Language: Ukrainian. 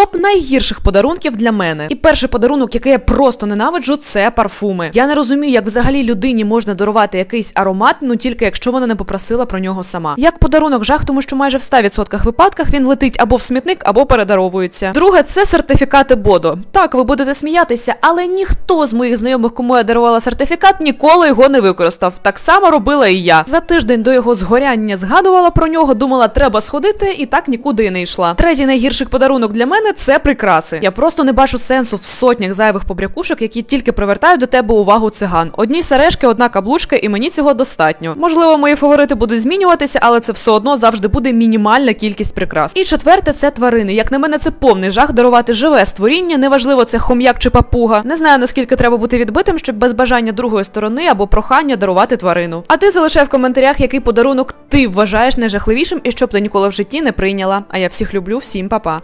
Топ найгірших подарунків для мене. І перший подарунок, який я просто ненавиджу, це парфуми. Я не розумію, як взагалі людині можна дарувати якийсь аромат, ну тільки якщо вона не попросила про нього сама. Як подарунок жах, тому що майже в 100% випадках він летить або в смітник, або передаровується. Друге, це сертифікати Бодо. Так, ви будете сміятися, але ніхто з моїх знайомих, кому я дарувала сертифікат, ніколи його не використав. Так само робила і я. За тиждень до його згоряння згадувала про нього, думала, треба сходити, і так нікуди не йшла. Третій найгірший подарунок для мене це прикраси. Я просто не бачу сенсу в сотнях зайвих побрякушок, які тільки привертають до тебе увагу циган. Одні сережки, одна каблучка, і мені цього достатньо. Можливо, мої фаворити будуть змінюватися, але це все одно завжди буде мінімальна кількість прикрас. І четверте це тварини. Як на мене, це повний жах дарувати живе створіння. Неважливо, це хом'як чи папуга. Не знаю наскільки треба бути відбитим, щоб без бажання другої сторони або прохання дарувати тварину. А ти залишай в коментарях, який подарунок ти вважаєш найжахливішим і щоб ти ніколи в житті не прийняла. А я всіх люблю, всім па-па.